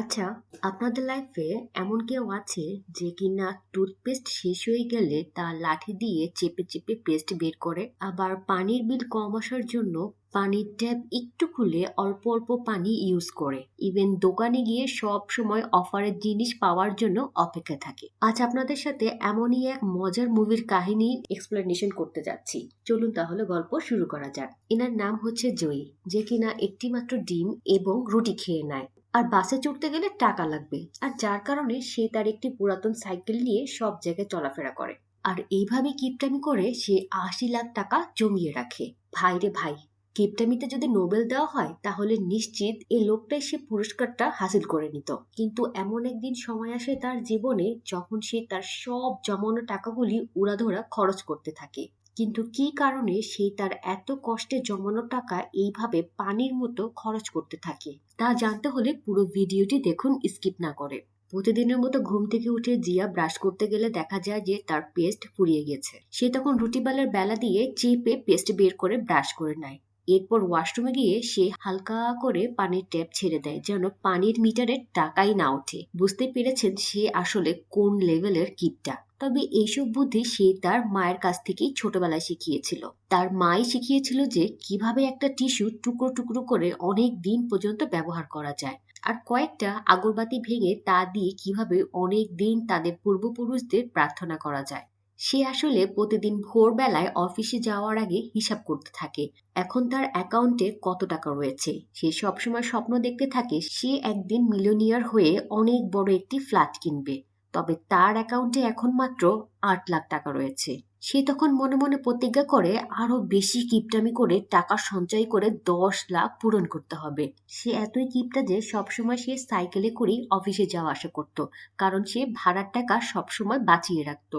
আচ্ছা, আপনাদের লাইফে এমন কেউ আছে যে কিনা টুথপেস্ট শেষ হয়ে গেলে তা লাঠি দিয়ে চেপে চেপে পেস্ট বের করে? আবার পানির বিল কম আসার জন্য পানির ট্যাপ একটু খুলে অল্প অল্প পানি ইউজ করে। ইভেন দোকানে গিয়ে সব সময় অফারের জিনিস পাওয়ার জন্য অপেক্ষা থাকে। আজ আপনাদের সাথে এমনই এক মজার মুভির কাহিনী এক্সপ্লেনেশন করতে যাচ্ছি। চলুন তাহলে গল্প শুরু করা যাক। এনার নাম হচ্ছে জয়ী, যে কিনা একটিমাত্র ডিম এবং রুটি খেয়ে নেয়। আর বাসে চড়তে গেলে টাকা লাগবে। আর যার কারণে সে তার একটি পুরাতন সাইকেল নিয়ে সব জায়গায় চলাফেরা করে। আর এইভাবে কিপটামি করে সে আশি লাখ টাকা জমিয়ে রাখে। ভাই রে ভাই, কিপটামিতে যদি নোবেল দেওয়া হয়, তাহলে নিশ্চিত এই লোকটাই সে পুরস্কারটা হাসিল করে নিত। কিন্তু এমন একদিন সময় আসে তার জীবনে, যখন সে তার সব জমানো টাকাগুলি উড়াধরা খরচ করতে থাকে। কিন্তু কি কারণে সেই তার এত কষ্টে জমানো টাকা এইভাবে পানির মতো খরচ করতে থাকে? তা জানতে হলে পুরো ভিডিওটি দেখুন, স্কিপ না করে। প্রতিদিনের মতো ঘুম থেকে উঠে জিয়া ব্রাশ করতে গেলে দেখা যায় যে তার পেস্ট ফুরিয়ে গেছে। সে তখন রুটিবালের বেলা দিয়ে চেপে পেস্ট বের করে ব্রাশ করে নেয়। এরপর ওয়াশরুমে গিয়ে সে হালকা করে পানির ট্যাপ ছেড়ে দেয়, যেন পানির মিটারের টাকাই না ওঠে। বুঝতে পেরেছেন সে আসলে কোন লেভেলের কিপটা তবে এইসব বুদ্ধি সে তার মায়ের কাছ থেকেই ছোটবেলায় শিখিয়েছিল। তার মাই শিখিয়েছিল যে কীভাবে একটা টিস্যু টুকরো টুকরো করে অনেক দিন পর্যন্ত ব্যবহার করা যায়। আর কয়েকটা আগরবাতি ভেঙে তা দিয়ে কীভাবে অনেক দিন তাদের পূর্বপুরুষদের প্রার্থনা করা যায়। সে আসলে প্রতিদিন ভোরবেলায় অফিসে যাওয়ার আগে হিসাব করতে থাকে। এখন তার অ্যাকাউন্টে কত টাকা রয়েছে? সে সবসময় স্বপ্ন দেখতে থাকে সে একদিন মিলিয়নিয়ার হয়ে অনেক বড় একটি ফ্ল্যাট কিনবে। তবে তার অ্যাকাউন্টে এখন মাত্র আট লাখ টাকা রয়েছে। সে তখন মনে মনে প্রতিজ্ঞা করে, আরও বেশি কিপটামি করে টাকা সঞ্চয় করে দশ লাখ পূরণ করতে হবে। সে এতই কিপটা যে সবসময় সে সাইকেলে করেই অফিসে যাওয়া আসা করত, কারণ সে ভাড়ার টাকা সবসময় বাঁচিয়ে রাখত।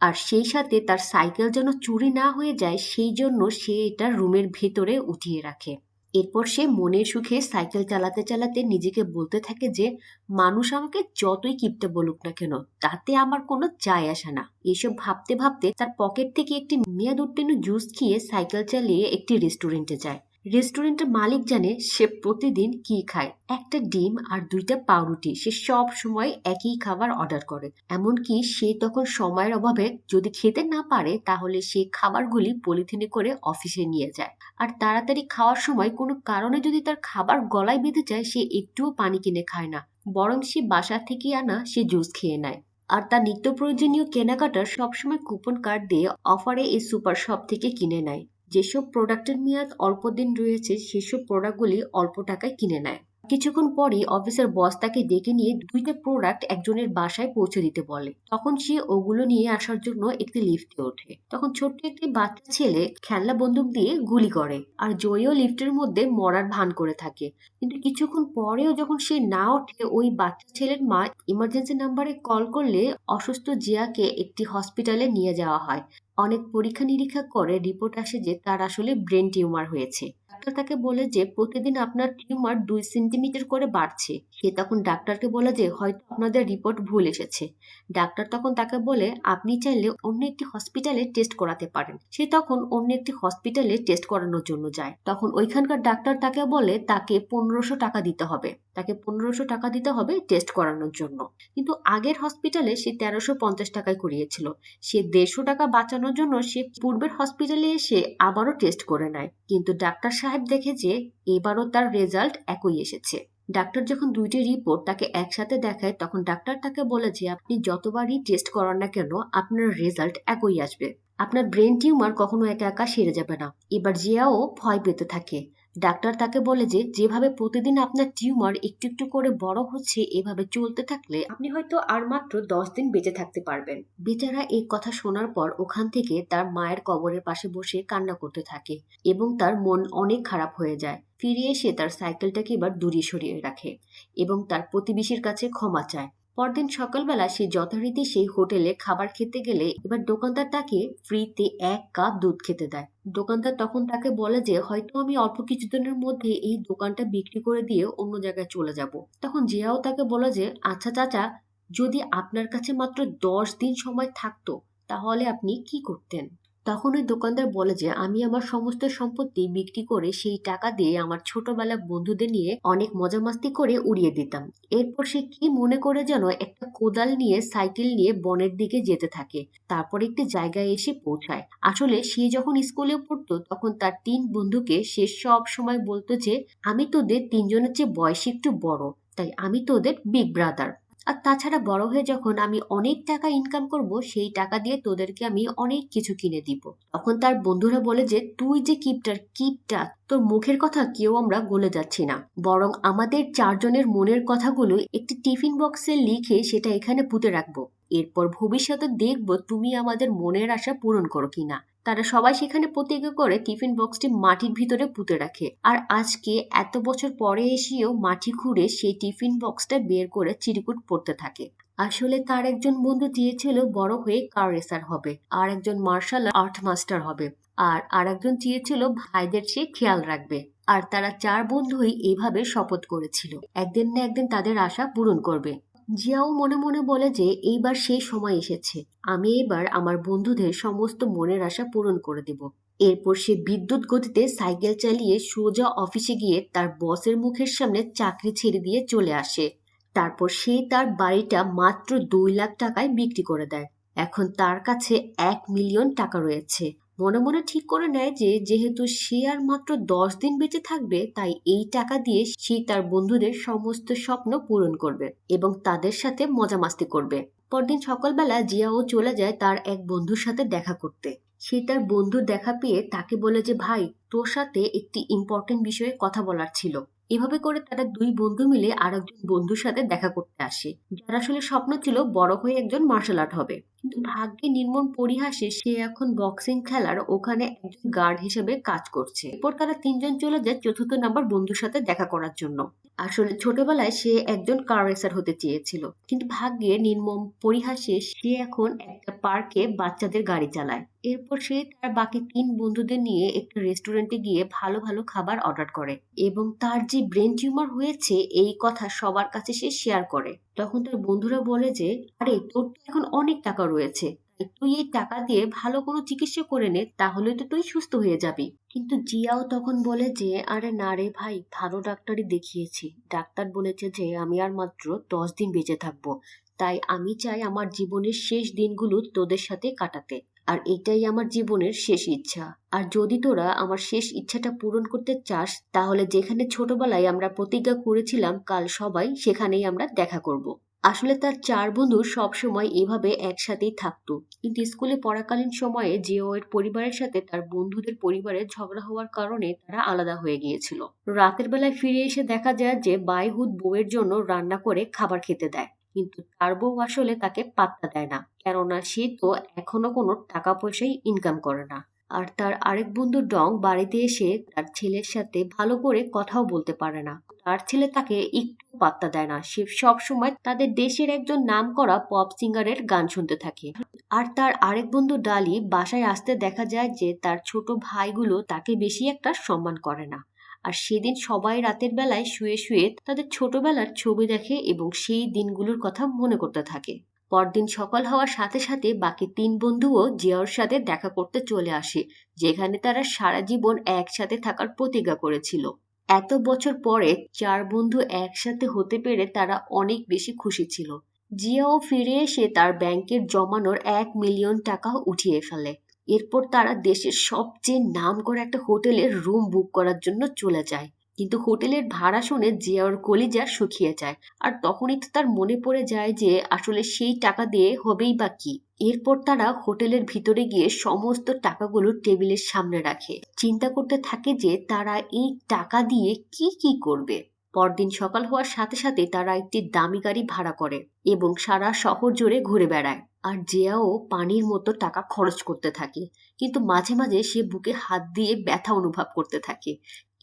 আর সেই সাথে তার সাইকেল যেন চুরি না হয়ে যায়, সেই জন্য সে এটা রুমের ভেতরে উঠিয়ে রাখে। এরপর সে মনের সুখে সাইকেল চালাতে চালাতে নিজেকে বলতে থাকে যে, মানুষ আমাকে যতই কিপটে বলুক না কেন, তাতে আমার কোনো যায় আসে না। এসব ভাবতে ভাবতে তার পকেট থেকে একটি মেয়াদ উত্তীর্ণ জুস খেয়ে সাইকেল চালিয়ে একটি রেস্টুরেন্টে যায়। রেস্টুরেন্টের মালিক জানে সে প্রতিদিন কি খায়। একটা ডিম আর দুইটা পাউরুটি সে সব সময় একই খাবার অর্ডার করে। এমনকি সে তখন সময়ের অভাবে যদি খেতে না পারে, তাহলে সে খাবারগুলি পলিথিনে করে অফিসে নিয়ে যায়। আর তাড়াতাড়ি খাওয়ার সময় কোনো কারণে যদি তার খাবার গলায় বেঁধে যায়, সে একটুও পানি কিনে খায় না। বরং সে বাসা থেকে আনা সে জুস খেয়ে নেয়। আর তার নিত্য প্রয়োজনীয় কেনাকাটার সবসময় কুপন কার্ড দিয়ে অফারে এই সুপার শপ থেকে কিনে নেয়। যেসব প্রোডাক্টের মেয়াদ অল্প দিন রয়েছে সেসব প্রোডাক্টগুলি অল্প টাকায় কিনে নেয়। কিছুক্ষণ পরেই অফিসের বস তাকে ডেকে নিয়ে দুইটা প্রোডাক্ট একজনের বাসায় পৌঁছে দিতে বলে। তখন সে ওগুলো নিয়ে আসার জন্য একটি লিফটে ওঠে। তখন ছোট্ট একটি বাচ্চা ছেলে খেলনা বন্দুক দিয়ে গুলি করে আর জয়ও লিফটের মধ্যে মরার ভান করে থাকে। কিন্তু কিছুক্ষণ পরেও যখন সে না ওঠে, ওই বাচ্চা ছেলের মা ইমার্জেন্সি নাম্বারে কল করলে অসুস্থ জিয়াকে একটি হসপিটালে নিয়ে যাওয়া হয়। অনেক পরীক্ষা নিরীক্ষা করে রিপোর্ট আসে যে তার আসলে ব্রেন টিউমার হয়েছে। ডাক্তার তাকে বলে যে, প্রতিদিন আপনার টিউমার দুই সেন্টিমিটার করে বাড়ছে। সে তখন ডাক্তারকে বলে যে, হয়তো আপনাদের রিপোর্ট ভুল এসেছে। ডাক্তার তখন তাকে বলে, আপনি চাইলে অন্য একটি হসপিটালে টেস্ট করাতে পারেন। সে তখন অন্য একটি হসপিটালে টেস্ট করানোর জন্য যায়। তখন ওইখানকার ডাক্তার তাকে বলে, তাকে পনেরোশো টাকা দিতে হবে। তাকে পনেরোশো টাকা দিতে হবে টেস্ট করানোর জন্য। কিন্তু আগের হসপিটালে সে তেরোশো পঞ্চাশ টাকায় করিয়েছিল। সে দেড়শো টাকা বাঁচানোর জন্য সে পূর্বের হসপিটালে এসে আবারও টেস্ট করে নেয়। কিন্তু ডাক্তার সাহেব দেখে যে এবারও তার রেজাল্ট একই এসেছে। ডাক্তার যখন দুইটি রিপোর্ট তাকে একসাথে দেখায়, তখন ডাক্তার তাকে বলে যে, আপনি যতবারই টেস্ট করান না কেন, আপনার রেজাল্ট একই আসবে। আপনার ব্রেন টিউমার কখনো একা একা সেরে যাবে না। এবার জিয়াও ভয় পেতে থাকে। ডাক্তার তাকে বলে যে, যেভাবে প্রতিদিন আপনার টিউমার একটু একটু করে বড় হচ্ছে, এভাবে চলতে থাকলে আপনি হয়তো আর মাত্র দশ দিন বেঁচে থাকতে পারবেন। বেচারা এই কথা শোনার পর ওখান থেকে তার মায়ের কবরের পাশে বসে কান্না করতে থাকে এবং তার মন অনেক খারাপ হয়ে যায়। ফিরে এসে তার সাইকেলটাকে এবার দূরে সরিয়ে রাখে এবং তার প্রতিবেশীর কাছে ক্ষমা চায়। পরদিন সকালবেলা সে যথারীতি সেই হোটেলে খাবার খেতে গেলে এবার দোকানদার তাকে ফ্রিতে এক কাপ দুধ খেতে দেয়। দোকানদার তখন তাকে বলে যে, হয়তো আমি অল্প কিছুদিনের মধ্যে এই দোকানটা বিক্রি করে দিয়ে অন্য জায়গায় চলে যাব। তখন জিয়াও তাকে বলে যে আচ্ছা চাচা, যদি আপনার কাছে মাত্র দশ দিন সময় থাকতো, তাহলে আপনি কি করতেন? তখন ওই দোকানদার বলে যে, আমি আমার সমস্ত সম্পত্তি বিক্রি করে সেই টাকা দিয়ে আমার ছোটবেলার বন্ধুদের নিয়ে অনেক মজা মাস্তি করে উড়িয়ে দিতাম। এরপর সে কি মনে করে যেন একটা কোদাল নিয়ে সাইকেল নিয়ে বনের দিকে যেতে থাকে। তারপর একটি জায়গায় এসে পৌঁছায়। আসলে সে যখন স্কুলে পড়তো, তখন তার তিন বন্ধুকে সে সব সময় বলতো যে, আমি তোদের তিনজনের চেয়ে বয়সে একটু বড়, তাই আমি তোদের বিগ ব্রাদার। আর তাছাড়া বড় হয়ে যখন আমি অনেক টাকা ইনকাম করব, সেই টাকা দিয়ে তোদেরকে আমি অনেক কিছু কিনে দিব। তখন তার বন্ধুরা বলে যে, তুই যে কিপটার কিপটা তোর মুখের কথা কেউ আমরা গলে যাচ্ছি না। বরং আমাদের চারজনের মনের কথাগুলো একটি টিফিন বক্সে লিখে সেটা এখানে পুঁতে রাখব। এরপর ভবিষ্যতে দেখব তুমি আমাদের মনের আশা পূরণ করো কিনা। তারা সবাই সেখানে প্রতিজ্ঞা করে টিফিন বক্সটি মাটির ভিতরে পুঁতে রাখে। আর আজকে এত বছর পরে এসেও মাটি খুঁড়ে সেই টিফিন বক্সটা বের করে চিরকুট পড়তে থাকে। আসলে তার একজন বন্ধু চেয়েছিল বড় হয়ে কার রেসার হবে, আর একজন মার্শাল আর্ট মাস্টার হবে, আর আর একজন চেয়েছিল ভাইদের সে খেয়াল রাখবে। আর তারা চার বন্ধুই এভাবে শপথ করেছিল। একদিন না একদিন তাদের আশা পূরণ করবে। জিয়াও মনে মনে বলে যে, এইবার সেই সময় এসেছে। আমি এবার আমার বন্ধুদের সমস্ত মনের আশা পূরণ করে দেব। এরপর সে বিদ্যুৎ গতিতে সাইকেল চালিয়ে সোজা অফিসে গিয়ে তার বসের মুখের সামনে চাকরি ছেড়ে দিয়ে চলে আসে। তারপর সে তার বাড়িটা মাত্র দুই লাখ টাকায় বিক্রি করে দেয়। এখন তার কাছে এক মিলিয়ন টাকা রয়েছে। মনে মনে ঠিক করে নেয় যে, যেহেতু সে আর মাত্র দশ দিন বেঁচে থাকবে, তাই এই টাকা দিয়ে সে তার বন্ধুদের সমস্ত স্বপ্ন পূরণ করবে এবং তাদের সাথে মজা মাস্তি করবে। পরদিন সকালবেলা জিয়াও চলে যায় তার এক বন্ধুর সাথে দেখা করতে। সে তার বন্ধুর দেখা পেয়ে তাকে বলে যে, ভাই, তোর সাথে একটি ইম্পর্টেন্ট বিষয়ে কথা বলার ছিল। এভাবে করে তারা দুই বন্ধু মিলে আর একজন বন্ধুর সাথে দেখা করতে আসে। যার আসলে স্বপ্ন ছিল বড় হয়ে একজন মার্শাল আর্ট হবে। কিন্তু ভাগ্যে নির্মম পরিহাসে সে এখন বক্সিং খেলার ওখানে একজন গার্ড হিসেবে কাজ করছে। এরপর তারা তিনজন চলে যায় চতুর্থ নাম্বার বন্ধুর সাথে দেখা করার জন্য। আসলে ছোটবেলায় সে একজন কার রেসার হতে চেয়েছিল। কিন্তু ভাগ্যে নির্মম পরিহাসে সে এখন একটা পার্কে বাচ্চাদের গাড়ি চালায়। এরপর সে তার বাকি তিন বন্ধুদের নিয়ে একটা রেস্টুরেন্টে গিয়ে ভালো ভালো খাবার অর্ডার করে এবং তার যে ব্রেন টিউমার হয়েছে, এই কথা সবার কাছে সে শেয়ার করে। তখন তার বন্ধুরা বলে যে, আরে, তোর তো এখন অনেক টাকা রয়েছে। তুই এই টাকা দিয়ে ভালো কোনো চিকিৎসা করে নে তাহলে তো তুই সুস্থ হয়ে যাবি। কিন্তু জিয়াও তখন বলে যে, আরে না রে ভাই, ভালো ডাক্তারই দেখিয়েছি। ডাক্তার বলেছে যে, আমি আর মাত্র দশ দিন বেঁচে থাকব। তাই আমি চাই আমার জীবনের শেষ দিনগুলো তোদের সাথে কাটাতে। আর এটাই আমার জীবনের শেষ ইচ্ছা। আর যদি তোরা আমার শেষ ইচ্ছাটা পূরণ করতে চাস, তাহলে যেখানে ছোটবেলায় আমরা প্রতিজ্ঞা করেছিলাম, কাল সবাই সেখানেই আমরা দেখা করব। আসলে তার চার বন্ধু সবসময় এভাবে একসাথেই থাকতো। কিন্তু স্কুলে পড়াকালীন সময়ে জিও এর পরিবারের সাথে তার বন্ধুদের পরিবারের ঝগড়া হওয়ার কারণে তারা আলাদা হয়ে গিয়েছিল। রাতের বেলায় ফিরে এসে দেখা যায় যে বাইহুদ বউয়ের জন্য রান্না করে খাবার খেতে দেয়। কিন্তু তার বউ আসলে তাকে পাত্তা দেয় না, কেননা সে তো এখনও কোনো টাকা পয়সাই ইনকাম করে না। আর তার আরেক বন্ধু ডং বাড়িতে এসে তার ছেলের সাথে ভালো করে কথাও বলতে পারে না। তার ছেলে তাকে একটু পাত্তা দেয় না। সে সব সময় তাদের দেশের একজন নাম করা পপ সিঙ্গারের গান শুনতে থাকে। আর তার আরেক বন্ধু ডালি বাসায় আসতে দেখা যায় যে তার ছোট ভাইগুলো তাকে বেশি একটা সম্মান করে না। আর সেদিন সবাই রাতের বেলায় শুয়ে শুয়ে তাদের ছোটবেলার ছবি দেখে এবং সেই দিনগুলোর কথা মনে করতে থাকে। পরদিন সকাল হওয়ার সাথে সাথে বাকি তিন বন্ধুও জিয়াওর সাথে দেখা করতে চলে আসে, যেখানে তারা সারা জীবন একসাথে থাকার প্রতিজ্ঞা করেছিল। এত বছর পরে চার বন্ধু একসাথে হতে পেরে তারা অনেক বেশি খুশি ছিল। জিয়াও ফিরে এসে তার ব্যাংকের জমানোর এক মিলিয়ন টাকা উঠিয়ে ফেলে। এরপর তারা দেশের সবচেয়ে নাম করা একটা হোটেলের রুম বুক করার জন্য চলে যায়। কিন্তু হোটেলের ভাড়া শুনে জিয়াওর কলিজা শুকিয়ে যায়। আর তখনই তো তার মনে পড়ে যায় যে আসলে সেই টাকা দিয়ে হবেই বা কি। এরপর তারা হোটেলের ভিতরে গিয়ে সমস্ত টাকাগুলো টেবিলের সামনে রাখে। চিন্তা করতে থাকে যে তারা এই টাকা দিয়ে কি কি করবে। পরদিন সকাল হওয়ার সাথে সাথে তারা একটি দামি গাড়ি ভাড়া করে এবং সারা শহর জুড়ে ঘুরে বেড়ায়। আর জিয়াও পানির মতো টাকা খরচ করতে থাকে। কিন্তু মাঝে মাঝে সে বুকে হাত দিয়ে ব্যথা অনুভব করতে থাকে।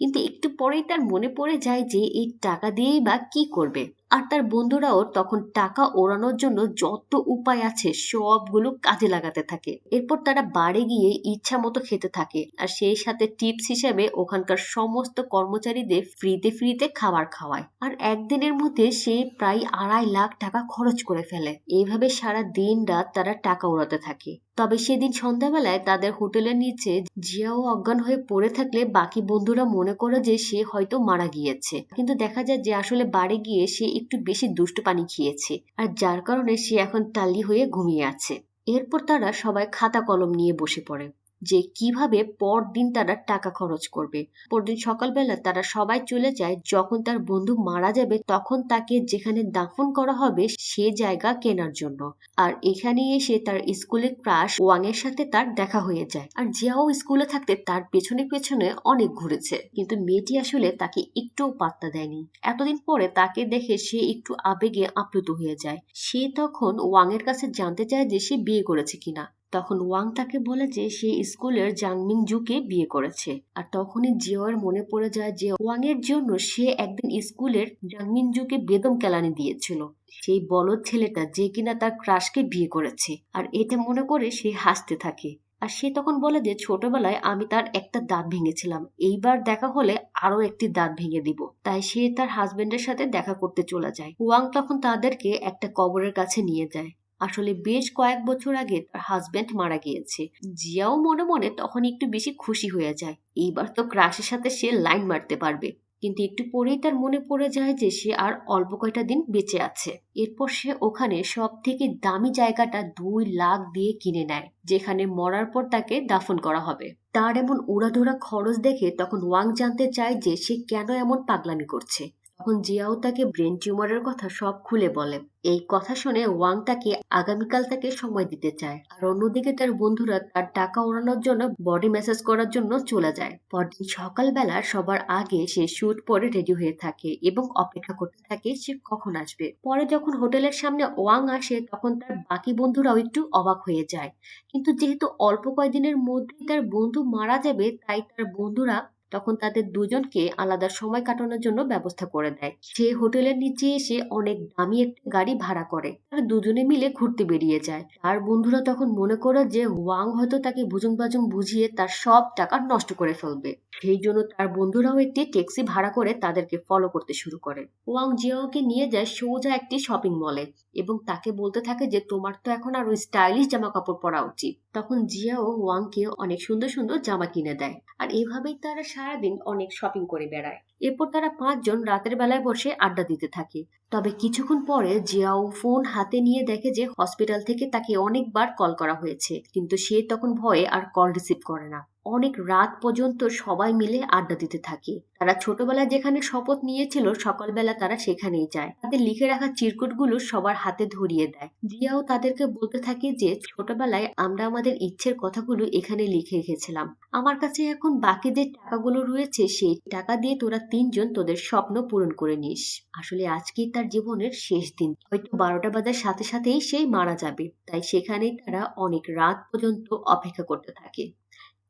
কিন্তু একটু পরেই তার মনে পড়ে যায় যে এই টাকা দিয়েই বা কি করবে। আর তার বন্ধুরাও তখন টাকা ওড়ানোর জন্য যত উপায় আছে সবগুলো কাজে লাগাতে থাকে। এরপর তারা বাড়ি গিয়ে ইচ্ছা মতো খেতে থাকে আর সেই সাথে টিপস হিসেবে ওখানকার সমস্ত কর্মচারীদের ফ্রিতে ফ্রিতে খাবার খাওয়ায়। আর একদিনের মধ্যে সে প্রায় আড়াই লাখ টাকা খরচ করে ফেলে। এইভাবে সারা দিন রাত তারা টাকা ওড়াতে থাকে। তবে সেদিন সন্ধ্যাবেলায় তাদের হোটেলের নিচে জিয়াও অজ্ঞান হয়ে পড়ে থাকলে বাকি বন্ধুরা মনে করে যে সে হয়তো মারা গিয়েছে। কিন্তু দেখা যায় যে আসলে বাড়ি গিয়ে সে একটু বেশি দুষ্টু পানি খেয়েছে, আর যার কারণে সে এখন টালি হয়ে ঘুমিয়ে আছে। এরপর তারা সবাই খাতা কলম নিয়ে বসে পড়ে। যে কীভাবে পরদিন তারা টাকা খরচ করবে। পরদিন সকালবেলা তারা সবাই চলে যায়, যখন তার বন্ধু মারা যাবে তখন তাকে যেখানে দাফন করা হবে সে জায়গা কেনার জন্য। আর এখানে এসে তার স্কুলের ক্রাশ ওয়াং এর সাথে তার দেখা হয়ে যায়। আর জিয়াও স্কুলে থাকতে তার পেছনে পেছনে অনেক ঘুরেছে। কিন্তু মেয়েটি আসলে তাকে একটুও পাত্তা দেয়নি। এতদিন পরে তাকে দেখে সে একটু আবেগে আপ্লুত হয়ে যায়। সে তখন ওয়াং এর কাছে জানতে চায় যে সে বিয়ে করেছে কিনা। তখন ওয়াং তাকে বলে যে সে স্কুলের জাংমিং জুকে বিয়ে করেছে। আর তখনই জিওর মনে পড়ে যায় যে ওয়াং এর জন্য সে একদিন স্কুলের জাংমিং জুকে বেদম কেলানি দিয়েছিল। সেই বলদ ছেলেটা যে কিনা তার ক্রাশকে বিয়ে করেছে। আর এটা মনে করে সে হাসতে থাকে। আর সে তখন বলে যে ছোটবেলায় আমি তার একটা দাঁত ভেঙেছিলাম। এইবার দেখা হলে আরও একটি দাঁত ভেঙে দিব। তাই সে তার হাজবেন্ডের সাথে দেখা করতে চলে যায়। ওয়াং তখন তাদেরকে একটা কবরের কাছে নিয়ে যায়। আসলে বেশ কয়েক বছর আগে তার হাজব্যান্ড মারা গিয়েছে। জিয়াও মনে মনে তখন একটু বেশি খুশি হয়ে যায়। এইবার তো ক্রাশের সাথে সে লাইন মারতে পারবে। কিন্তু একটু পরেই তার মনে পড়ে যায় যে সে আর অল্প কয়টা দিন বেঁচে আছে। এরপর সে ওখানে সব থেকে দামি জায়গাটা দুই লাখ দিয়ে কিনে নেয়, যেখানে মরার পর তাকে দাফন করা হবে। তার এমন উড়াধুরা খরচ দেখে তখন ওয়াং জানতে চায় যে সে কেন এমন পাগলামি করছে। তখন জিয়াও তাকে ব্রেন টিউমারের কথা সব খুলে বলে। এই কথা শুনে ওয়াং তাকে আগামীকাল তাকে সময় দিতে চায়। আর অন্যদিকে তার বন্ধুরা তার টাকা ওড়ানোর জন্য বডি ম্যাসাজ করার জন্য চলে যায়। পরদিন সকালবেলা সবার আগে সে শুট পরে রেডি হয়ে থাকে এবং অপেক্ষা করতে থাকে সে কখন আসবে। পরে যখন হোটেলের সামনে ওয়াং আসে তখন তার বাকি বন্ধুরাও একটু অবাক হয়ে যায়। কিন্তু যেহেতু অল্প কয়েকদিনের মধ্যেই তার বন্ধু মারা যাবে, তাই তার বন্ধুরা তখন তাদের দুজনকে আলাদা সময় কাটানোর জন্য ব্যবস্থা করে দেয়। সে হোটেলের নিচে এসে অনেক দামি একটা গাড়ি ভাড়া করে। তারা দুজনে মিলে ঘুরতে বেরিয়ে যায়। তার বন্ধুরা তখন মনে করে যে ওয়াং হয়তো তাকে বুজুং বাজুং বুঝিয়ে তার সব টাকা নষ্ট করে ফেলবে। সেই জন্য তার বন্ধুরাও একটি ট্যাক্সি ভাড়া করে তাদেরকে ফলো করতে শুরু করে। ওয়াং জিয়াওকে নিয়ে যায় সোজা একটি শপিং মলে এবং তাকে বলতে থাকে যে তোমার তো এখন আরও স্টাইলিশ জামা কাপড় পরা উচিত। তখন জিয়াও ওয়াংকে অনেক সুন্দর সুন্দর জামা কিনে দেয়। আর এভাবেই তারা সারাদিন অনেক শপিং করে বেড়ায়। এরপর তারা পাঁচজন রাতের বেলায় বসে আড্ডা দিতে থাকে। তবে কিছুক্ষণ পরে জিয়াও ফোন হাতে নিয়ে দেখে যে হসপিটাল থেকে তাকে অনেকবার কল করা হয়েছে। কিন্তু সে তখন ভয়ে আর কল রিসিভ করে না। অনেক রাত পর্যন্ত সবাই মিলে আড্ডা দিতে থাকে। তারা ছোটবেলায় যেখানে শপথ নিয়েছিল, সকালবেলা তারা সেখানেই যায়। তাদের লিখে রাখা চিরকুটগুলো সবার হাতে ধরিয়ে দেয়। জিয়াও তাদেরকে বলতে থাকে যে, ছোটবেলায় আমরা আমাদের ইচ্ছের কথাগুলো এখানে লিখে রেখেছিলাম। আমার কাছে এখন বাকি যে টাকাগুলো রয়েছে, সেই টাকা দিয়ে তোরা তিনজন তোদের স্বপ্ন পূরণ করে নিস। আসলে আজকেই তার জীবনের শেষ দিন? হয়তো বারোটা বাজার সাথে সাথেই সেই মারা যাবে। তাই সেখানেই তারা অনেক রাত পর্যন্ত অপেক্ষা করতে থাকে।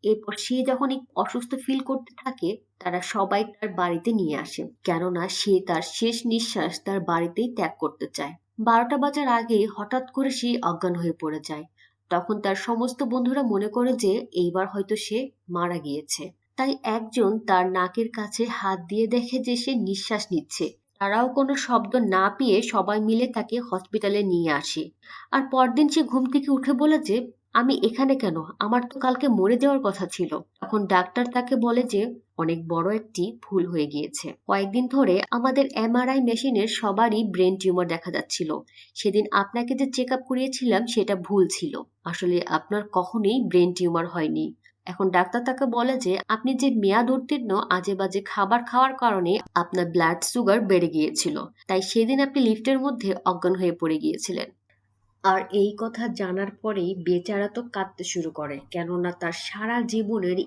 এরপর সে যখন অসুস্থ ফিল করতে থাকে, তারা সবাই তার বাড়িতে নিয়ে আসে। কেননা সে তার শেষ নিঃশ্বাস তার বাড়িতেই ত্যাগ করতে চায়। বারোটা বাজার আগে হঠাৎ করে সে অজ্ঞান হয়ে পড়ে যায়। তখন তার সমস্ত বন্ধুরা মনে করে যে, এইবার হয়তো সে মারা গিয়েছে। তাই একজন তার নাকের কাছে হাত দিয়ে দেখে যে সে নিঃশ্বাস নিচ্ছে। তারাও কোনো শব্দ না পেয়ে সবাই মিলে তাকে হসপিটালে নিয়ে আসে। আর পরদিন সে ঘুম থেকে উঠে বলে যে আমি এখানে কেন? আমার তো কালকে মরে যাওয়ার কথা ছিল। তখন ডাক্তার তাকে বলে যে, অনেক বড় একটি ভুল হয়ে গিয়েছে। কয়েকদিন ধরে আমাদের এমআরআই মেশিনের সবারই ব্রেন টিউমার দেখা যাচ্ছিল। সেদিন আপনাকে যে চেক আপ করিয়েছিলাম, সেটা ভুল ছিল। আসলে আপনার কখনোই ব্রেন টিউমার হয়নি। এখন ডাক্তার তাকে বলে যে, আপনি যে মেয়াদ উত্তীর্ণ আজে বাজে খাবার খাওয়ার কারণে আপনার ব্লাড সুগার বেড়ে গিয়েছিল। তাই সেদিন আপনি লিফটের মধ্যে অজ্ঞান হয়ে পড়ে গিয়েছিলেন। আর এই কথা জানার পরেই বেচারা তো কাঁদতে শুরু করে। কেননা তার সারা জীবনের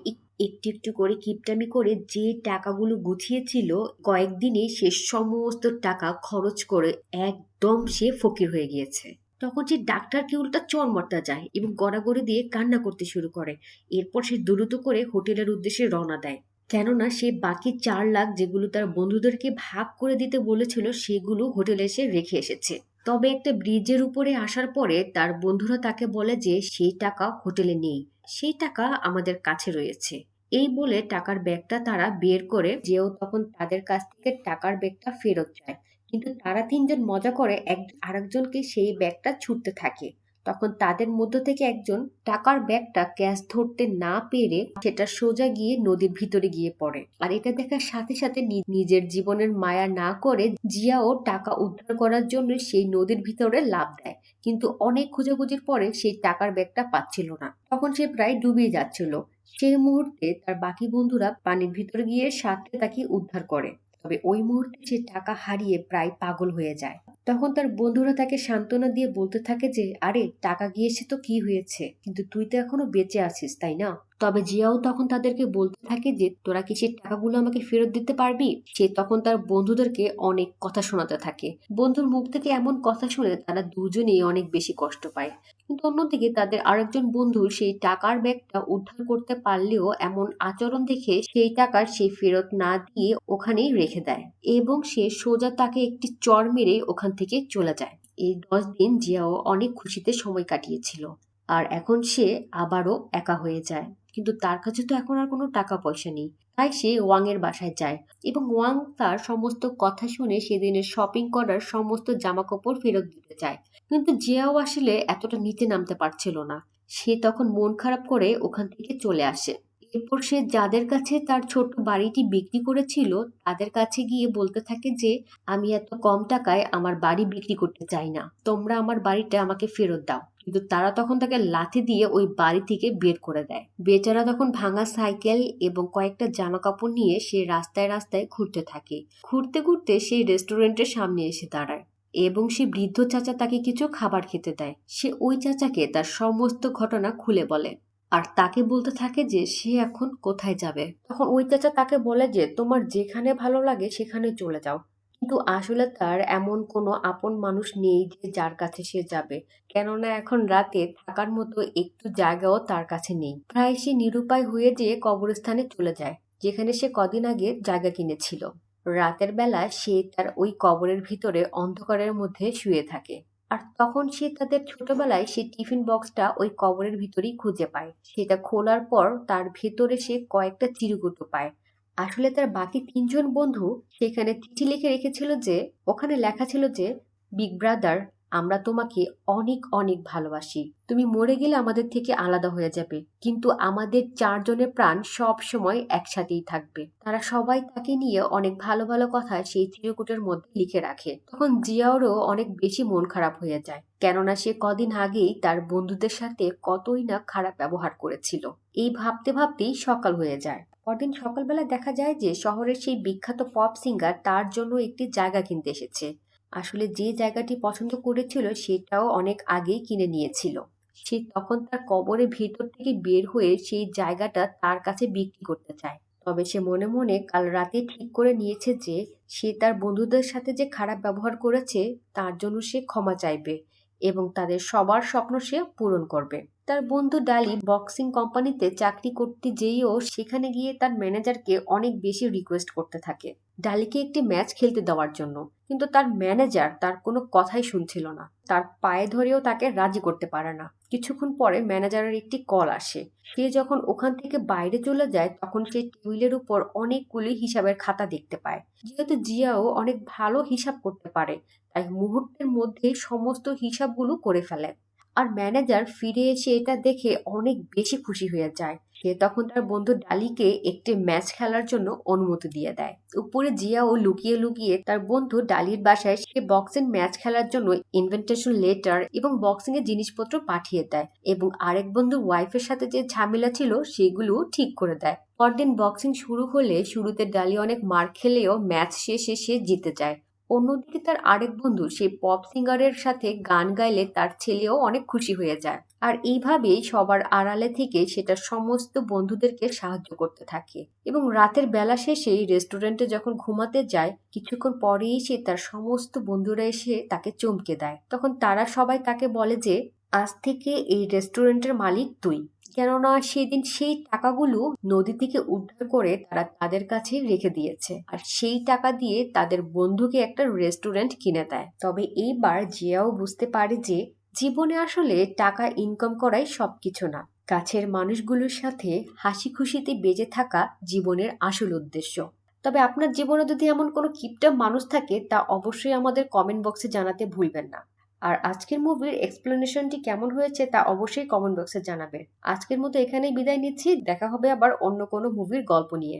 একটু একটু করে কিপটামি করে যে টাকাগুলো গুছিয়েছিল, কয়েকদিনে সে সমস্ত টাকা খরচ করে একদম সে ফকির হয়ে গিয়েছে। তখন সে ডাক্তারকে উল্টা চর মারতে যায় এবং গড়াগড়ি দিয়ে কান্না করতে শুরু করে। এরপর সে দ্রুত করে হোটেলের উদ্দেশ্যে রওনা দেয়। কেননা সে বাকি চার লাখ যেগুলো তার বন্ধুদেরকে ভাগ করে দিতে বলেছিল, সেগুলো হোটেলে এসে রেখে এসেছে। তবে একটা ব্রিজের উপরে আসার পরে তার বন্ধুরা তাকে বলে যে সেই টাকা হোটেলে নেই, সেই টাকা আমাদের কাছে রয়েছে। এই বলে টাকার ব্যাগটা তারা বের করে যেও তখন তাদের কাছ থেকে টাকার ব্যাগটা ফেরত চায়। কিন্তু তারা তিনজন মজা করে এক আরেকজনকে সেই ব্যাগটা ছুটতে থাকে। তখন তাদের মধ্য থেকে একজন টাকার ব্যাগটা ক্যাশ ধরতে না পেরে সেটা সোজা গিয়ে নদীর ভিতরে গিয়ে পড়ে। আর এটা দেখার সাথে সাথে নিজের জীবনের মায়া না করে জিয়াও টাকা উদ্ধার করার জন্য সেই নদীর ভিতরে লাভ দেয়। কিন্তু অনেক খোঁজাখুঁজির পরে সেই টাকার ব্যাগটা পাচ্ছিল না। তখন সে প্রায় ডুবিয়ে যাচ্ছিল। সেই মুহূর্তে তার বাকি বন্ধুরা পানির ভিতরে গিয়ে সাথে তাকে উদ্ধার করে। তবে ওই মুহূর্তে সে টাকা হারিয়ে প্রায় পাগল হয়ে যায়। তখন তার বন্ধুরা তাকে সান্ত্বনা দিয়ে বলতে থাকে যে, আরে, টাকা গিয়েছে তো কি হয়েছে? কিন্তু তুই তো এখনও বেঁচে আছিস, তাই না? তবে জিয়াও তখন তাদেরকে বলতে থাকে যে, তোরা কি সেই টাকাগুলো আমাকে ফেরত দিতে পারবি? সে তখন তার বন্ধুদেরকে অনেক কথা শোনাতে থাকে। বন্ধুর মুখ থেকে এমন কথা শুনে তারা দুজনেই অনেক বেশি কষ্ট পায়। কিন্তু অন্যদিকে তাদের আরেকজন বন্ধু সেই টাকার ব্যাগটা উদ্ধার করতে পারলেও এমন আচরণ দেখে সেই টাকার সে ফেরত না দিয়ে ওখানেই রেখে দেয় এবং সে সোজা তাকে একটি চর মেরে ওখান থেকে চলে যায়। এই দশ দিন জিয়াও অনেক খুশিতে সময় কাটিয়েছিল। আর এখন সে আবারও একা হয়ে যায়। কিন্তু তার কাছে তো এখন আর কোনো টাকা পয়সা নেই। তাই সে ওয়াং এর বাসায় যায় এবং ওয়াং তার সমস্ত কথা শুনে সেদিনের শপিং করার সমস্ত জামা কাপড় ফেরত দিতে চায়। কিন্তু জিয়াও আসলে এতটা নিচে নামতে পারছিল না। সে তখন মন খারাপ করে ওখান থেকে চলে আসে। এরপর সে যাদের কাছে তার ছোট্ট বাড়িটি বিক্রি করেছিল, তাদের কাছে গিয়ে বলতে থাকে যে, আমি এত কম টাকায় আমার বাড়ি বিক্রি করতে চাই না। তোমরা আমার বাড়িটা আমাকে ফেরত দাও। কিন্তু তারা তখন তাকে লাথি দিয়ে ওই বাড়ি থেকে বের করে দেয়। বেচারা তখন ভাঙা সাইকেল এবং কয়েকটা জামা কাপড় নিয়ে সে রাস্তায় রাস্তায় ঘুরতে থাকে। ঘুরতে ঘুরতে সেই রেস্টুরেন্টের সামনে এসে দাঁড়ায় এবং সে বৃদ্ধ চাচা তাকে কিছু খাবার খেতে দেয়। সে ওই চাচাকে তার সমস্ত ঘটনা খুলে বলে। আর তাকে বলতে থাকে যে সে এখন কোথায় যাবে। তখন ওই চাচা তাকে বলে যে, তোমার যেখানে ভালো লাগে সেখানে চলে যাও। কিন্তু আসলে তার এমন কোনো আপন মানুষ নেই যে যার কাছে সে যাবে। কেননা এখন রাতে থাকার মতো একটু জায়গাও তার কাছে নেই। প্রায় সে নিরুপায় হয়ে যেয়ে কবরস্থানে চলে যায়, যেখানে সে কদিন আগে জায়গা কিনেছিল। রাতের বেলা সে তার ওই কবরের ভিতরে অন্ধকারের মধ্যে শুয়ে থাকে। আর তখন সে তাদের ছোটবেলায় সে টিফিন বক্সটা ওই কবরের ভিতরেই খুঁজে পায়। সেটা খোলার পর তার ভেতরে সে কয়েকটা চিরকুটো পায়। আসলে তার বাকি তিনজন বন্ধু সেখানে চিঠি লিখে রেখেছিল যে, ওখানে লেখা ছিল যে বিগ ব্রাদার আমরা তোমাকে অনেক অনেক ভালোবাসি। তুমি মরে গেলে আমাদের থেকে আলাদা হয়ে যাবে। কিন্তু আমাদের চারজনের প্রাণ সব সময় একসাথেই থাকবে। তারা সবাই তাকে নিয়ে অনেক ভালো ভালো কথা সেই চিরকুটের মধ্যে লিখে রাখে। তখন জিয়াওরও অনেক বেশি মন খারাপ হয়ে যায়। কেননা সে কদিন আগেই তার বন্ধুদের সাথে কতই না খারাপ ব্যবহার করেছিল। এই ভাবতে, ভাবতেই সকাল হয়ে যায়। পরদিন সকালবেলা দেখা যায় যে শহরের সেই বিখ্যাত পপ সিঙ্গার তার জন্য একটি জায়গা কিনতে এসেছে। আসলে যে জায়গাটি পছন্দ করেছিল সেটাও অনেক আগেই কিনে নিয়েছিল। সে তখন তার কবরের ভেতর থেকে বের হয়ে সেই জায়গাটা তার কাছে বিক্রি করতে চায়। তবে সে মনে মনে কাল রাতে ঠিক করে নিয়েছে যে, সে তার বন্ধুদের সাথে যে খারাপ ব্যবহার করেছে, তার জন্য সে ক্ষমা চাইবে এবং তাদের সবার স্বপ্ন সে পূরণ করবে। তার বন্ধু ডালি বক্সিং কোম্পানিতে চাকরি করতে যেয়েও সেখানে গিয়ে তার ম্যানেজারকে অনেক বেশি রিকোয়েস্ট করতে থাকে। ডালিকে একটি ম্যাচ খেলতে দেওয়ার জন্য। কিন্তু তার ম্যানেজার তার কোনো কথাই শুনছিল না। তার পায়ে ধরেও তাকে রাজি করতে পারে না। কিছুক্ষণ পরে ম্যানেজারের একটি কল আসে। সে যখন ওখান থেকে বাইরে চলে যায়, তখন সে টেবিলের উপর অনেকগুলি হিসাবের খাতা দেখতে পায়। যেহেতু জিয়াও অনেক ভালো হিসাব করতে পারে, তাই মুহূর্তের মধ্যে সমস্ত হিসাবগুলো করে ফেলে। আর ম্যানেজার ফিরে এসে এটা দেখে অনেক বেশি খুশি হয়ে যায়। সে তখন তার বন্ধু ডালিকে একটি ম্যাচ খেলার জন্য অনুমতি দিয়ে দেয়। উপরে জিয়াও লুকিয়ে লুকিয়ে তার বন্ধু ডালির বাসায় সে বক্সিং ম্যাচ খেলার জন্য ইনভিটেশন লেটার এবং বক্সিং এর জিনিসপত্র পাঠিয়ে দেয় এবং আরেক বন্ধুর ওয়াইফের সাথে যে ঝামেলা ছিল সেগুলো ঠিক করে দেয়। পরদিন বক্সিং শুরু হলে শুরুতে ডালি অনেক মার খেলেও ম্যাচ শেষে সে জিতে যায়। অন্যদিকে তার আরেক বন্ধু, সেই পপ সিঙ্গারের সাথে গান গাইলে তার ছেলেও অনেক খুশি হয়ে যায়। আর এইভাবেই সবার আড়ালে থেকে সেটা সমস্ত বন্ধুদেরকে সাহায্য করতে থাকে। এবং রাতের বেলা শেষে রেস্টুরেন্টে যখন ঘুমাতে যায়, কিছুক্ষণ পরেই সে তার সমস্ত বন্ধুরা এসে তাকে চমকে দেয়। তখন তারা সবাই তাকে বলে যে আজ থেকে এই রেস্টুরেন্টের মালিক তুই। কেননা সেদিন সেই টাকাগুলো নদী থেকে উদ্ধার করে তারা তাদের কাছে রেখে দিয়েছে। আর সেই টাকা দিয়ে তাদের বন্ধুকে একটা রেস্টুরেন্ট কিনে দেয়। তবে এইবার জিয়াও বুঝতে পারে যে জীবনে আসলে টাকা ইনকাম করাই সবকিছু না। কাছের মানুষগুলোর সাথে হাসি খুশিতে বেঁচে থাকা জীবনের আসল উদ্দেশ্য। তবে আপনার জীবনে যদি এমন কোনো কিপটা মানুষ থাকে, তা অবশ্যই আমাদের কমেন্ট বক্সে জানাতে ভুলবেন না। আর আজকের মুভির এক্সপ্লেনেশনটি কেমন হয়েছে তা অবশ্যই কমেন্ট বক্সে জানাবেন আজকের মতো এখানেই বিদায় নিচ্ছি, দেখা হবে আবার অন্য কোনো মুভির গল্প নিয়ে।